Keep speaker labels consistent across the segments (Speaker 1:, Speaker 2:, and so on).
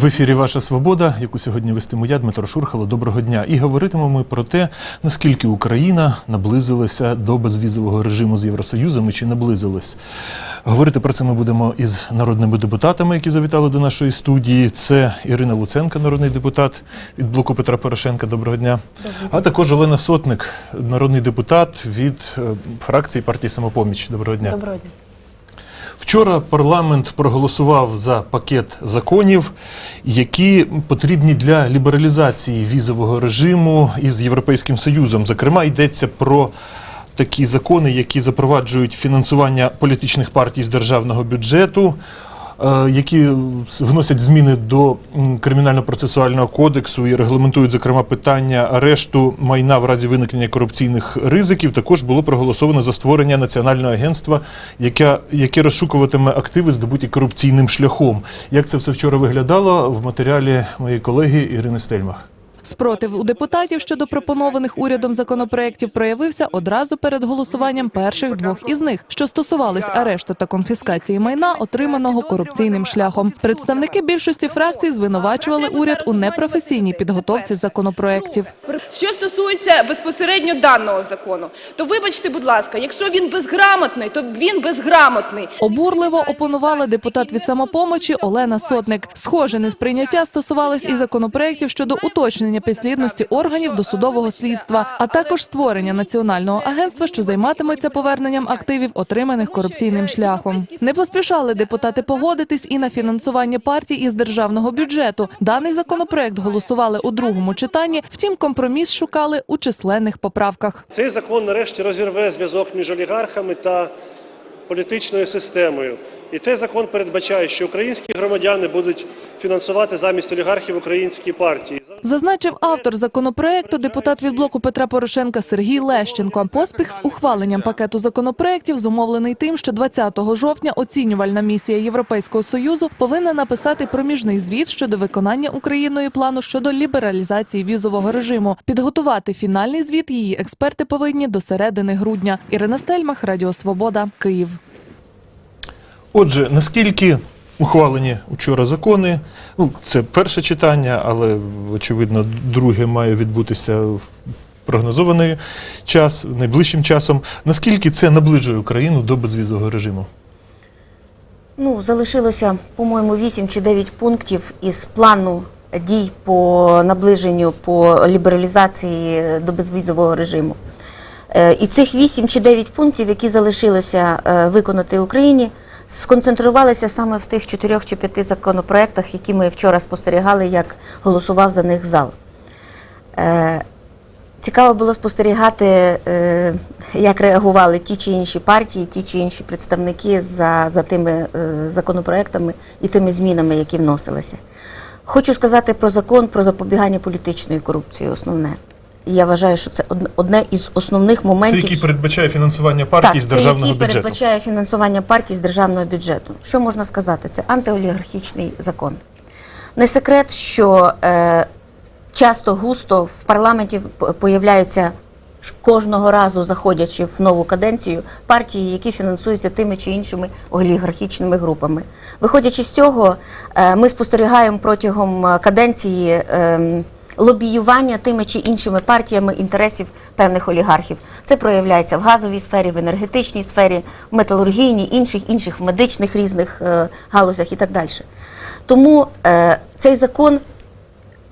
Speaker 1: В ефірі Ваша Свобода, яку сьогодні вестиму я, Дмитро Шурхало. Доброго дня. І говоритимемо ми про те, наскільки Україна наблизилася до безвізового режиму з Євросоюзом і чи наблизилась. Говорити про це ми будемо із народними депутатами, які завітали до нашої студії. Це Ірина Луценка, народний депутат від блоку Петра Порошенка. Доброго дня. А також Олена Сотник, народний депутат від е, фракції партії Самопоміч. Доброго дня.
Speaker 2: Доброго дня.
Speaker 1: Вчора парламент проголосував за пакет законів, які потрібні для лібералізації візового режиму із Європейським Союзом. Зокрема, йдеться про такі закони, які запроваджують фінансування політичних партій з державного бюджету. Е, Які вносять зміни до кримінально-процесуального кодексу і регламентують, зокрема, питання арешту майна в разі виникнення корупційних ризиків, також було проголосовано за створення національного агентства, яке, яке розшукуватиме активи, здобуті корупційним шляхом. Як це все вчора виглядало в матеріалі моєї колеги Ірини Стельмах?
Speaker 2: Спротив у депутатів щодо пропонованих урядом законопроєктів проявився одразу перед голосуванням перших двох із них, що стосувались арешту та конфіскації майна, отриманого корупційним шляхом. Представники більшості фракцій звинувачували уряд у непрофесійній підготовці законопроєктів.
Speaker 3: Що стосується безпосередньо даного закону, то вибачте, будь ласка, якщо він безграмотний, то він безграмотний.
Speaker 2: Обурливо опонувала депутат від самопомочі Олена Сотник. Схоже несприйняття стосувалось і законопроєктів щодо уточнення підслідності органів досудового слідства, а також створення національного агентства, що займатиметься поверненням активів, отриманих корупційним шляхом. Не поспішали депутати погодитись і на фінансування партій із державного бюджету. Даний законопроект голосували у другому читанні. Втім, компроміс шукали у численних поправках.
Speaker 4: Цей закон нарешті розірве зв'язок між олігархами та політичною системою. І цей закон передбачає, що українські громадяни будуть фінансувати замість олігархів українські партії.
Speaker 2: Зазначив автор законопроекту, депутат від блоку Петра Порошенка Сергій Лещенко. Поспіх з ухваленням пакету законопроектів зумовлений тим, що 20 жовтня оцінювальна місія Європейського союзу повинна написати проміжний звіт щодо виконання Україною плану щодо лібералізації візового режиму. Підготувати фінальний звіт її експерти повинні до середини грудня. Ірина Стельмах, Радіо Свобода, Київ.
Speaker 1: Отже, наскільки ухвалені вчора закони, ну це перше читання, але очевидно, друге має відбутися в прогнозований час, найближчим часом. Наскільки це наближує Україну до безвізового режиму?
Speaker 5: Ну, залишилося, по-моєму, 8 чи 9 пунктів із плану дій по наближенню по лібералізації до безвізового режиму. Е, І цих 8 чи 9 пунктів, які залишилося е, виконати Україні, сконцентрувалися саме в тих 4 чи 5 законопроектах, які ми вчора спостерігали, як голосував за них зал. Е, Цікаво було спостерігати, е, як реагували ті чи інші партії, ті чи інші представники за, за тими е, законопроектами і тими змінами, які вносилися. Хочу сказати про закон про запобігання політичної корупції. Основне. Я вважаю, що це одне- із основних
Speaker 1: Це
Speaker 5: моментів.
Speaker 1: який передбачає фінансування партій
Speaker 5: Так,
Speaker 1: з
Speaker 5: це який
Speaker 1: бюджету.
Speaker 5: передбачає фінансування партій з державного бюджету. Що можна сказати? Це антиолігархічний закон. Не секрет, що е, часто густо в парламенті появляються кожного разу, заходячи в нову каденцію, партії, які фінансуються тими чи іншими олігархічними групами. Виходячи з цього, е, ми спостерігаємо протягом е, каденції. ем, лобіювання тими чи іншими партіями інтересів певних олігархів. Це проявляється в газовій сфері, в енергетичній сфері, в металургійній, інших, інших в медичних різних е, галузях і так далі. Тому е, цей закон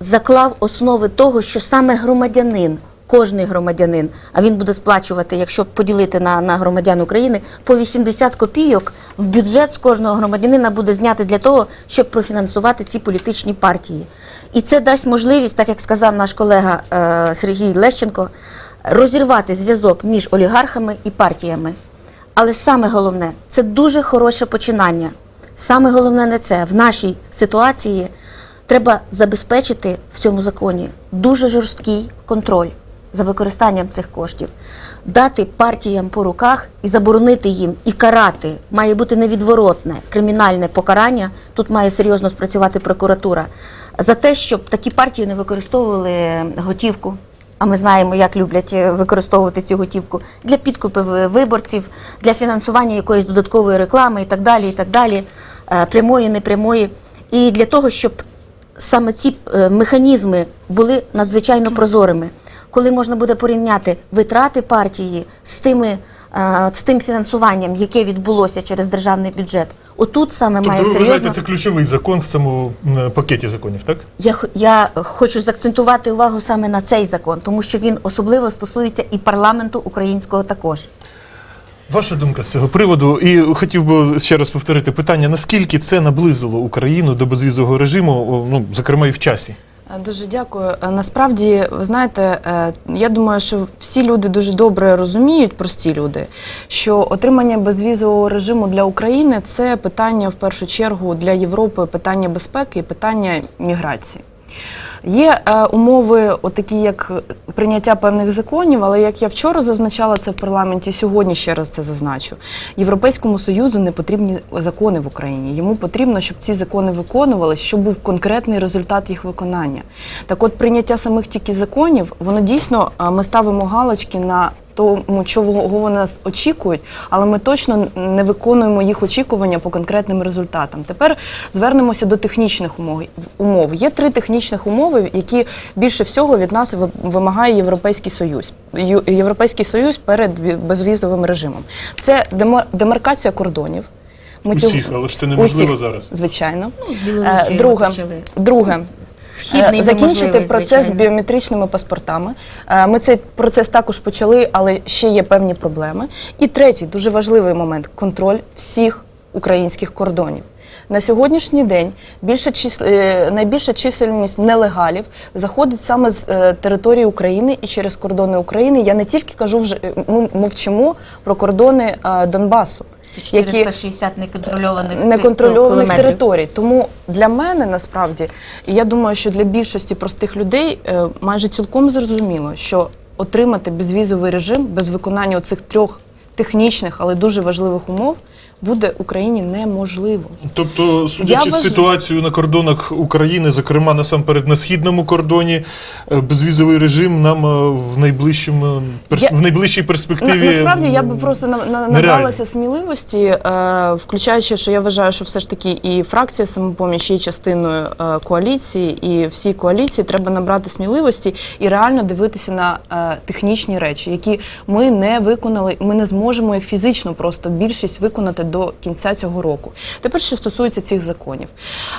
Speaker 5: заклав основи того, що саме громадянин, кожний громадянин, а він буде сплачувати, якщо поділити на, на громадян України, по 80 копійок в бюджет з кожного громадянина буде зняти для того, щоб профінансувати ці політичні партії. І це дасть можливість, так як сказав наш колега е, Сергій Лещенко, розірвати зв'язок між олігархами і партіями. Але саме головне це дуже хороше починання. Саме головне не це в нашій ситуації треба забезпечити в цьому законі дуже жорсткий контроль за використанням цих коштів, дати партіям по руках і заборонити їм і карати. Має бути невідворотне кримінальне покарання. Тут має серйозно спрацювати прокуратура за те, щоб такі партії не використовували готівку. А ми знаємо, як люблять е, використовувати цю готівку для підкупів е, виборців, для фінансування якоїсь додаткової реклами і так далі, і так далі, е, прямої, непрямої. І для того, щоб саме ці механізми були надзвичайно прозорими, коли можна буде порівняти витрати партії з тими. е, З тим фінансуванням, яке відбулося через державний бюджет, отут саме має
Speaker 1: Тобто ви
Speaker 5: серйозно
Speaker 1: вважаєте, це ключовий закон в цьому пакеті законів, так?
Speaker 5: Я, я хочу заакцентувати увагу саме на цей закон, тому що він особливо стосується і парламенту українського також.
Speaker 1: Ваша думка з цього приводу, і хотів би ще раз повторити питання: наскільки це наблизило Україну до безвізового режиму, ну зокрема і в часі?
Speaker 6: Дуже дякую. Е, Насправді, ви знаєте, е, я думаю, що всі люди дуже добре розуміють, прості люди, що отримання безвізового режиму для України це питання в першу чергу для Європи, питання безпеки і питання міграції. Є е, умови, отакі як прийняття певних законів, але як я вчора зазначала це в парламенті, сьогодні ще раз це зазначу. Європейському союзу не потрібні закони в Україні. Йому потрібно, щоб ці закони виконувалися, щоб був конкретний результат їх виконання. Так, от прийняття самих тільки законів, воно дійсно е, ми ставимо галочки на тому, чого вони нас очікують, але ми точно не виконуємо їх очікування по конкретним результатам. Тепер звернемося до технічних умов. Є три технічних умови, які більше всього від нас ви- вимагає Європейський Союз. Європейський Союз перед безвізовим режимом. Це демаркація кордонів. Ми цього-
Speaker 1: Усіх, але ж це неможливо
Speaker 6: Усіх,
Speaker 1: зараз.
Speaker 6: Звичайно.
Speaker 5: з Білорусією
Speaker 6: Е, Друге,
Speaker 5: почали.
Speaker 6: друге
Speaker 5: Східний
Speaker 6: Е, закінчити процес з
Speaker 5: звичайно.
Speaker 6: біометричними паспортами. Е, Ми цей процес також почали, але ще є певні проблеми. І третій дуже важливий момент контроль всіх українських кордонів. На сьогоднішній день більша чис... найбільша чисельність нелегалів заходить саме з території України і через кордони України. Я не тільки кажу вже ми мовчимо про кордони Донбасу.
Speaker 5: Це 460 неконтрольованих
Speaker 6: неконтрольованих
Speaker 5: кілометрів.
Speaker 6: територій. Тому для мене насправді, і я думаю, що для більшості простих людей е, майже цілком зрозуміло, що отримати безвізовий режим без виконання цих трьох технічних, але дуже важливих умов буде Україні неможливо.
Speaker 1: Тобто, судячи з
Speaker 6: вважаю-
Speaker 1: ситуацією на кордонах України, зокрема насамперед на східному кордоні, е, безвізовий режим нам е, в найближчому перс...
Speaker 6: Я-
Speaker 1: в найближчій перспективі
Speaker 6: На, насправді я би просто на, на, набралася сміливості, е, включаючи, що я вважаю, що все ж таки і фракція самопоміч є частиною е, коаліції, і всій коаліції треба набрати сміливості і реально дивитися на е, технічні речі, які ми не виконали. Ми не зможемо їх фізично просто більшість виконати до кінця цього року. Тепер що стосується цих законів,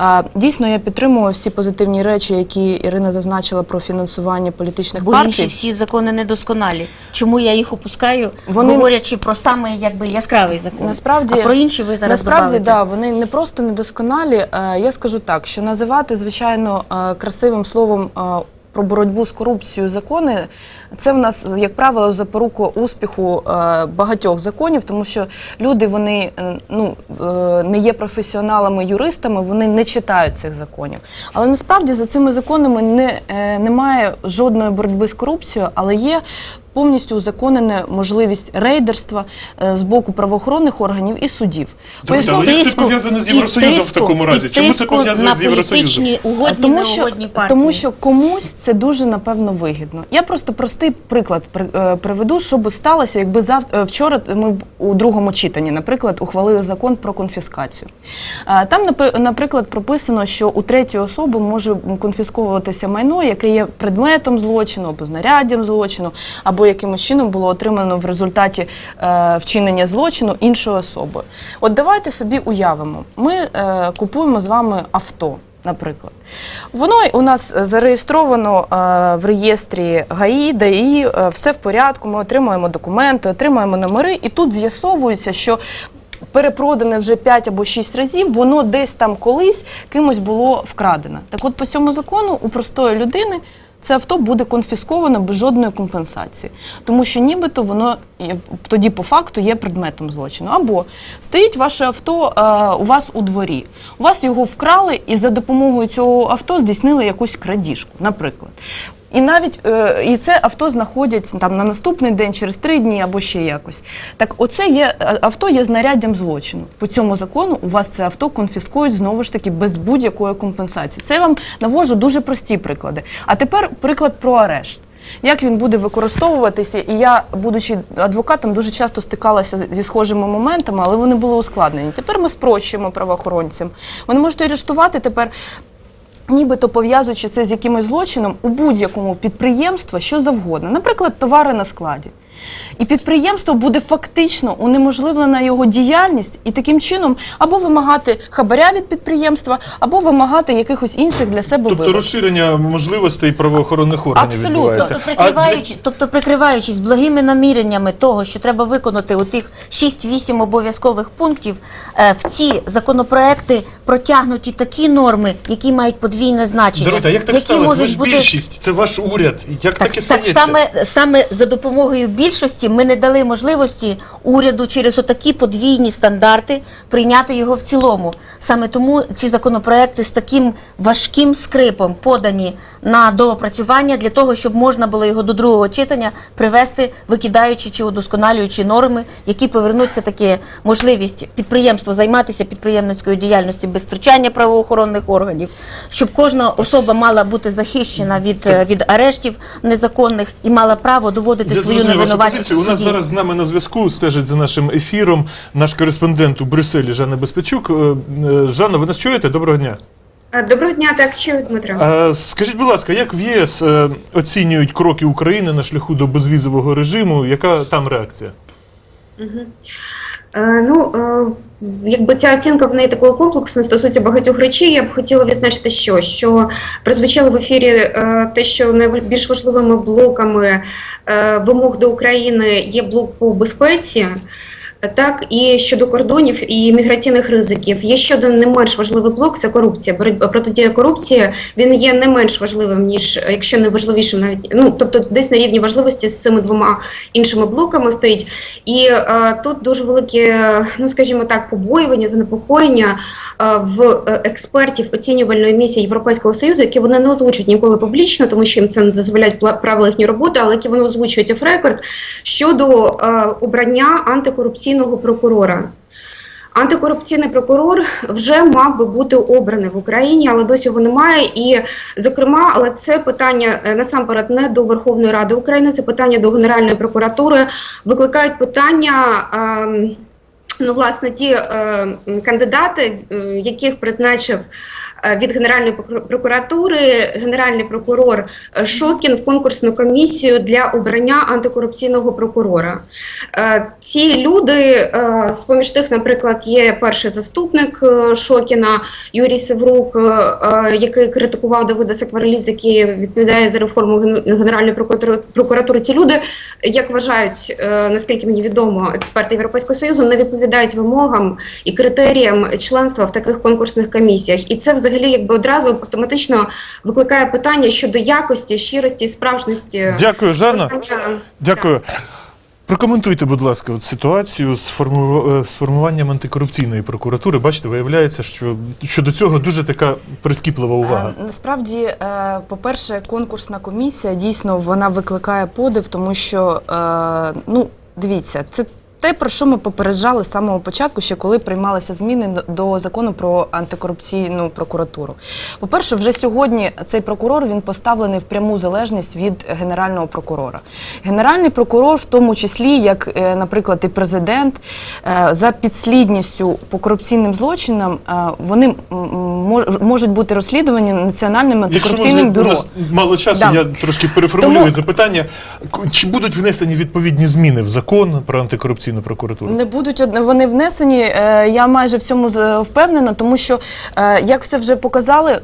Speaker 6: Е, дійсно я підтримую всі позитивні речі, які Ірина зазначила про фінансування політичних
Speaker 5: Бо
Speaker 6: партій.
Speaker 5: інші всі закони недосконалі. Чому я їх опускаю,
Speaker 6: Вони-
Speaker 5: говорячи про саме якби яскравий закон?
Speaker 6: Насправді
Speaker 5: а про інші ви зараз
Speaker 6: насправді да, вони не просто недосконалі. Е, Я скажу так, що називати звичайно е, красивим словом. Про боротьбу з корупцією закони це в нас, як правило, запорука успіху е, багатьох законів, тому що люди вони е, ну е, не є професіоналами, юристами, вони не читають цих законів. Але насправді за цими законами не, немає жодної боротьби з корупцією, але є повністю узаконена можливість рейдерства е, з боку правоохоронних органів і судів. Поясню-
Speaker 1: але як це
Speaker 5: Тиску-
Speaker 1: пов'язано з
Speaker 5: і
Speaker 1: Євросоюзом в
Speaker 5: тиску-
Speaker 1: такому разі?
Speaker 5: і
Speaker 1: Чому це
Speaker 5: тиску
Speaker 1: пов'язано
Speaker 5: на
Speaker 1: з Євросоюзом?
Speaker 5: політичні угодні,
Speaker 6: тому що,
Speaker 5: неугодні партії?
Speaker 6: тому що комусь це дуже напевно вигідно. Я просто простий приклад при- е, приведу, що би сталося, якби зав... е, вчора ми б у другому читанні, наприклад, ухвалили закон про конфіскацію. Е, Там, напи- наприклад, прописано, що у третьої особи може конфісковуватися майно, яке є предметом злочину або знаряддям злочину, або якимось чином було отримано в результаті е, вчинення злочину іншою особою. От давайте собі уявимо, ми е, купуємо з вами авто. Наприклад, воно у нас зареєстровано е, в реєстрі ГАІ, ДАІ, е, все в порядку. Ми отримуємо документи, отримуємо номери, і тут з'ясовується, що перепродане вже 5 або 6 разів, воно десь там колись кимось було вкрадено. Так от по цьому закону у простої людини це авто буде конфісковано без жодної компенсації, тому що нібито воно тоді по факту є предметом злочину. Або стоїть ваше авто е, у вас у дворі, у вас його вкрали і за допомогою цього авто здійснили якусь крадіжку, наприклад. І навіть е, і це авто знаходять там на наступний день, через три дні або ще якось. Так, оце є е, авто є знаряддям злочину. По цьому закону у вас це авто конфіскують знову ж таки без будь-якої компенсації. Це я вам навожу дуже прості приклади. А тепер приклад про арешт. Як він буде використовуватися, і я, будучи адвокатом, дуже часто стикалася зі схожими моментами, але вони були ускладнені. Тепер ми спрощуємо правоохоронцям. Вони можуть арештувати тепер Нібито пов'язуючи це з якимось злочином у будь-якому підприємства що завгодно, наприклад, товари на складі. І підприємство буде фактично унеможливлена його діяльність і таким чином або вимагати хабаря від підприємства, або вимагати якихось інших для себе
Speaker 1: Тобто
Speaker 6: вигод.
Speaker 1: розширення можливостей правоохоронних органів
Speaker 6: Абсолютно.
Speaker 1: відбувається.
Speaker 5: Тобто,
Speaker 1: А для-
Speaker 5: тобто, прикриваючись благими наміреннями того, що треба виконати у тих 6-8 обов'язкових пунктів, е, в ці законопроекти протягнуті такі норми, які мають подвійне значення,
Speaker 1: Даруйте, а як так
Speaker 5: які
Speaker 1: сталося? Ви ж
Speaker 5: бути
Speaker 1: більшість, це ваш уряд. Як
Speaker 5: так,
Speaker 1: таке
Speaker 5: так
Speaker 1: стається?
Speaker 5: саме, саме за допомогою більшості ми не дали можливості уряду через отакі подвійні стандарти прийняти його в цілому. Саме тому ці законопроекти з таким важким скрипом подані на доопрацювання для того, щоб можна було його до другого читання привести, викидаючи чи удосконалюючи норми, які повернуться таки можливість підприємства займатися підприємницькою діяльністю без втручання правоохоронних органів, щоб кожна особа мала бути захищена від, від арештів незаконних і мала право доводити свою
Speaker 1: зрозумів
Speaker 5: невинуватість.
Speaker 1: позицію. У нас зараз з нами на зв'язку стежить за нашим ефіром наш кореспондент у Брюсселі Жанна Безпечук. Е, е, Жанна, ви нас чуєте? Доброго дня.
Speaker 7: Доброго дня, так чую, Дмитро.
Speaker 1: Е, Скажіть, будь ласка, як в ЄС оцінюють кроки України на шляху до безвізового режиму? Яка там реакція?
Speaker 7: Е, Ну, е, якби ця оцінка в неї такого комплексу стосується багатьох речей. Я б хотіла відзначити, що, що прозвучало в ефірі е, те, що найбільш важливими блоками е, вимог до України є блок по безпеці. Так, і щодо кордонів і міграційних ризиків. Є ще один не менш важливий блок це корупція. Боротьба протидія корупції він є не менш важливим, ніж якщо не важливішим, навіть ну тобто десь на рівні важливості з цими двома іншими блоками стоїть. І е, тут дуже велике, ну скажімо так, побоювання, занепокоєння е, в е, експертів оцінювальної місії Європейського союзу, які вони не озвучують ніколи публічно, тому що їм це не дозволяють правила їхньої роботи, але які вони озвучують оф рекорд щодо е, обрання антикорупційного прокурора. Антикорупційний прокурор вже мав би бути обраний в Україні, але досі його немає. І, зокрема, але це питання е, насамперед не до Верховної Ради України, це питання до Генеральної прокуратури. Викликають питання. ем, Ну, власне, ті е, кандидати, яких призначив е, від Генеральної прокуратури генеральний прокурор е, Шокін в конкурсну комісію для обрання антикорупційного прокурора. Е, ці люди, е, з поміж тих, наприклад, є перший заступник е, Шокіна Юрій Севрук, е, який критикував Давида Сакварліз, який відповідає за реформу Генеральної прокуратури. прокуратури. Ці люди, як вважають, е, наскільки мені відомо, експерти Європейського союзу, не відповідають вимогам і критеріям членства в таких конкурсних комісіях. І це взагалі якби одразу автоматично викликає питання щодо якості, щирості і справжності.
Speaker 1: Дякую, Жанна. Дякую. Прокоментуйте, будь ласка, от ситуацію з, форму... е, з формуванням антикорупційної прокуратури. Бачите, виявляється, що щодо цього дуже така прискіплива увага.
Speaker 6: Е, Насправді, е, по-перше, конкурсна комісія дійсно вона викликає подив, тому що е, ну дивіться, це. Те, про що ми попереджали з самого початку, ще коли приймалися зміни до- закону про антикорупційну прокуратуру. По-перше, вже сьогодні цей прокурор він поставлений в пряму залежність від генерального прокурора. Генеральний прокурор, в тому числі, як, е, наприклад, і президент, е, за підслідністю по корупційним злочинам, е, вони можуть бути розслідувані національним
Speaker 1: Якщо
Speaker 6: антикорупційним
Speaker 1: у
Speaker 6: бюро.
Speaker 1: нас мало часу,
Speaker 6: Да.
Speaker 1: я трошки переформулюю
Speaker 6: Тому-
Speaker 1: запитання. Чи будуть внесені відповідні зміни в закон про антикорупційну прокуратуру?
Speaker 6: Не будуть вони внесені. е, Я майже в цьому з- впевнена, тому що е, як все вже показали, е,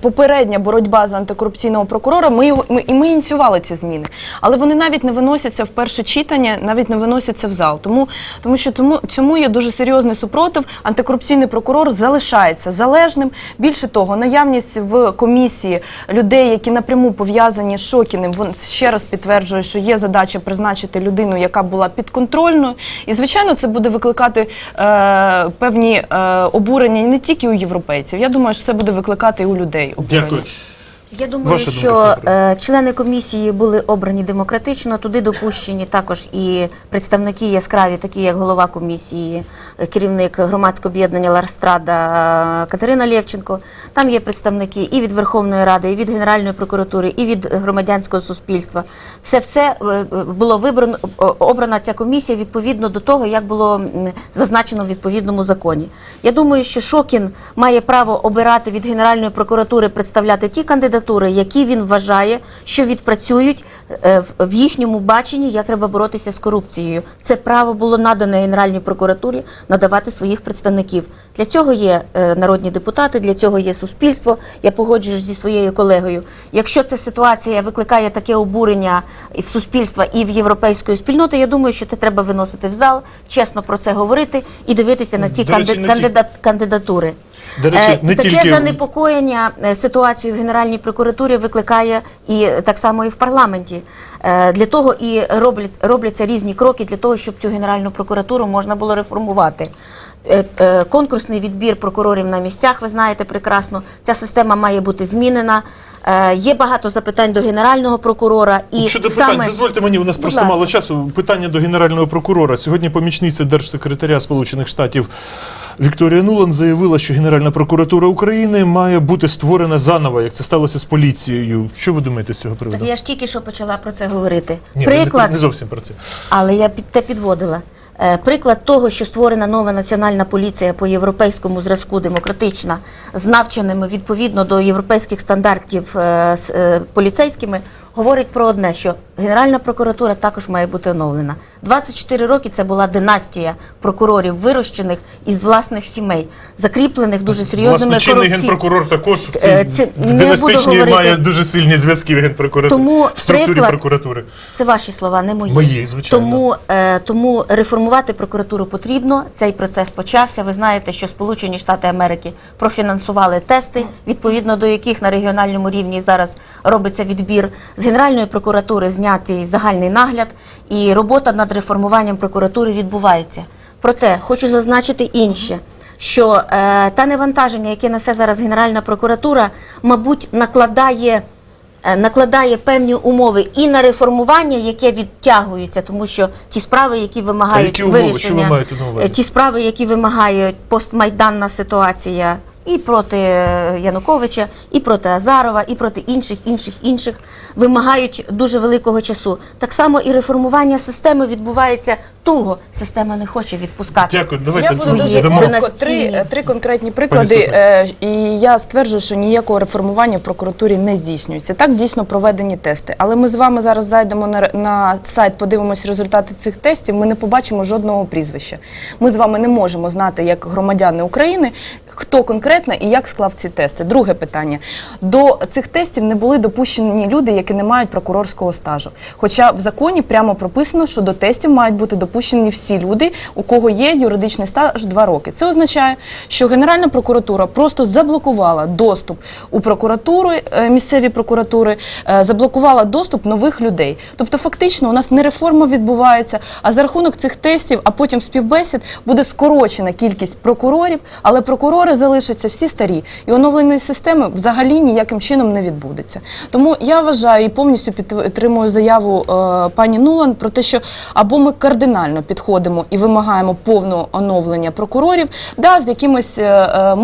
Speaker 6: попередня боротьба за антикорупційного прокурора. Ми ми і ми ініціювали ці зміни, але вони навіть не виносяться в перше читання, навіть не виносяться в зал. Тому тому що тому цьому є дуже серйозний супротив. Антикорупційний прокурор залишається залежним. Більше того, наявність в комісії людей, які напряму пов'язані з Шокіним, ще раз підтверджує, що є задача призначити людину, яка була підконтрольною. І звичайно, це буде викликати е, певні е, обурення не тільки у європейців. Я думаю, що це буде викликати і у людей. Обурення.
Speaker 1: Дякую.
Speaker 5: Я думаю,
Speaker 1: Ваша
Speaker 5: що
Speaker 1: Сергій?
Speaker 5: е, члени комісії були обрані демократично. Туди допущені також і представники яскраві, такі як голова комісії, е, керівник громадського об'єднання Ларстрада Катерина Лєвченко. Там є представники і від Верховної Ради, і від Генеральної прокуратури, і від громадянського суспільства. Це все е, було вибрано обрана ця комісія відповідно до того, як було зазначено в відповідному законі. Я думаю, що Шокін має право обирати від Генеральної прокуратури представляти ті кандидатури, які він вважає, що відпрацюють е, в- їхньому баченні, як треба боротися з корупцією. Це право було надане Генеральній прокуратурі надавати своїх представників. Для цього є е, народні депутати, для цього є суспільство. Я погоджуюсь зі своєю колегою. Якщо ця ситуація викликає таке обурення і в суспільства і в європейської спільноти, я думаю, що це треба виносити в зал, чесно про це говорити і дивитися на ці
Speaker 1: До речі,
Speaker 5: канди-
Speaker 1: не ті-
Speaker 5: кандидат- кандидатури.
Speaker 1: До речі,
Speaker 5: Е,
Speaker 1: не
Speaker 5: Таке
Speaker 1: тільки-
Speaker 5: занепокоєння е, ситуацією в Генеральній прокуратурі викликає і так само і в парламенті. Е, Для того і роблять, робляться різні кроки для того, щоб цю Генеральну прокуратуру можна було реформувати. Конкурсний відбір прокурорів на місцях, ви знаєте прекрасно. Ця система має бути змінена. Є багато запитань до генерального прокурора і
Speaker 1: Щодо
Speaker 5: саме
Speaker 1: питань, дозвольте мені, у нас
Speaker 5: Будь
Speaker 1: просто
Speaker 5: ласка.
Speaker 1: мало часу. Питання до генерального прокурора. Сьогодні помічниця держсекретаря Сполучених Штатів Вікторія Нулан заявила, що Генеральна прокуратура України має бути створена заново, як це сталося з поліцією. Що ви думаєте з цього приводу?
Speaker 5: я ж тільки що почала про це говорити.
Speaker 1: Ні,
Speaker 5: Приклад
Speaker 1: не, не зовсім про це.
Speaker 5: Але я під те підводила. Е, Приклад того, що створена нова національна поліція по європейському зразку демократична, з навченими відповідно до європейських стандартів е, е, поліцейськими, говорить про одне, що Генеральна прокуратура також має бути оновлена. 24 роки це була династія прокурорів, вирощених із власних сімей, закріплених дуже серйозними
Speaker 1: Власне, чинний генпрокурор також в, цій,
Speaker 5: Е, це не буду говорити.
Speaker 1: має дуже сильні зв'язки в генпрокуратурі
Speaker 5: Тому
Speaker 1: в структурі
Speaker 5: приклад-
Speaker 1: прокуратури.
Speaker 5: Це ваші слова, не мої.
Speaker 1: Мої, звичайно.
Speaker 5: Тому, е, тому реформувати прокуратуру потрібно. Цей процес почався. Ви знаєте, що Сполучені Штати Америки профінансували тести, відповідно до яких на регіональному рівні зараз робиться відбір. З Генеральної прокуратури знятий загальний нагляд, і робота над реформуванням прокуратури відбувається. Проте хочу зазначити інше. Що е, та навантаження, яке несе зараз Генеральна прокуратура, мабуть, накладає е, накладає певні умови і на реформування, яке відтягується, тому що ті справи, які вимагають
Speaker 1: які умови?
Speaker 5: вирішення,
Speaker 1: Що ви маєте на увазі?
Speaker 5: е, ті справи, які вимагають постмайданна ситуація. І проти е, Януковича, і проти Азарова, і проти інших, інших, інших вимагають дуже великого часу. Так само і реформування системи відбувається туго. Система не хоче відпускати.
Speaker 1: Дякую. Давайте
Speaker 6: Я буду дуже коротко. Три, три конкретні приклади. Е, і я стверджую, що ніякого реформування в прокуратурі не здійснюється. Так дійсно проведені тести. Але ми з вами зараз зайдемо на, на сайт, подивимося результати цих тестів. Ми не побачимо жодного прізвища. Ми з вами не можемо знати, як громадяни України, хто конкретно і як склав ці тести. Друге питання: до цих тестів не були допущені люди, які не мають прокурорського стажу. Хоча в законі прямо прописано, що до тестів мають бути допущені всі люди, у кого є юридичний стаж 2 роки. Це означає, що Генеральна прокуратура просто заблокувала доступ у прокуратури, е, місцеві прокуратури, е, заблокувала доступ нових людей. Тобто, фактично, у нас не реформа відбувається, а за рахунок цих тестів, а потім співбесід буде скорочена кількість прокурорів, але прокурори залишаться всі старі, і оновлення системи взагалі ніяким чином не відбудеться. Тому я вважаю і повністю підтримую заяву е, пані Нулан про те, що або ми кардинально підходимо і вимагаємо повного оновлення прокурорів, да, з якимось е, е,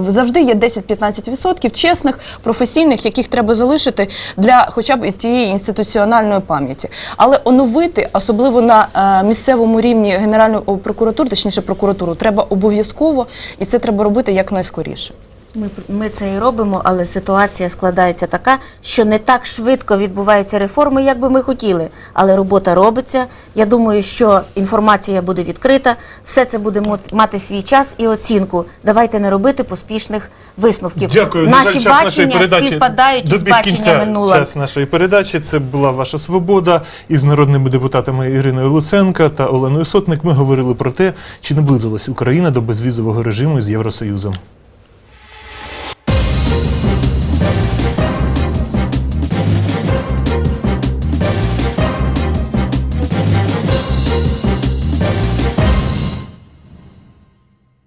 Speaker 6: завжди є 10-15% чесних, професійних, яких треба залишити для хоча б тієї інституціональної пам'яті. Але оновити, особливо на е, місцевому рівні Генеральної прокуратури, точніше прокуратуру, треба обов'язково, і це треба робити якнайскоріше.
Speaker 5: Ми, ми це і робимо, але ситуація складається така, що не так швидко відбуваються реформи, як би ми хотіли. Але робота робиться. Я думаю, що інформація буде відкрита, все це буде мати свій час і оцінку. Давайте не робити поспішних висновків.
Speaker 1: Дякую.
Speaker 5: Наші
Speaker 1: жаль, час
Speaker 5: бачення
Speaker 1: передачі
Speaker 5: співпадають
Speaker 1: добіг кінця
Speaker 5: баченнями минулого.
Speaker 1: час нашої передачі. Це була ваша свобода із народними депутатами Іриною Луценка та Оленою Сотник. Ми говорили про те, чи наблизилась Україна до безвізового режиму з Євросоюзом.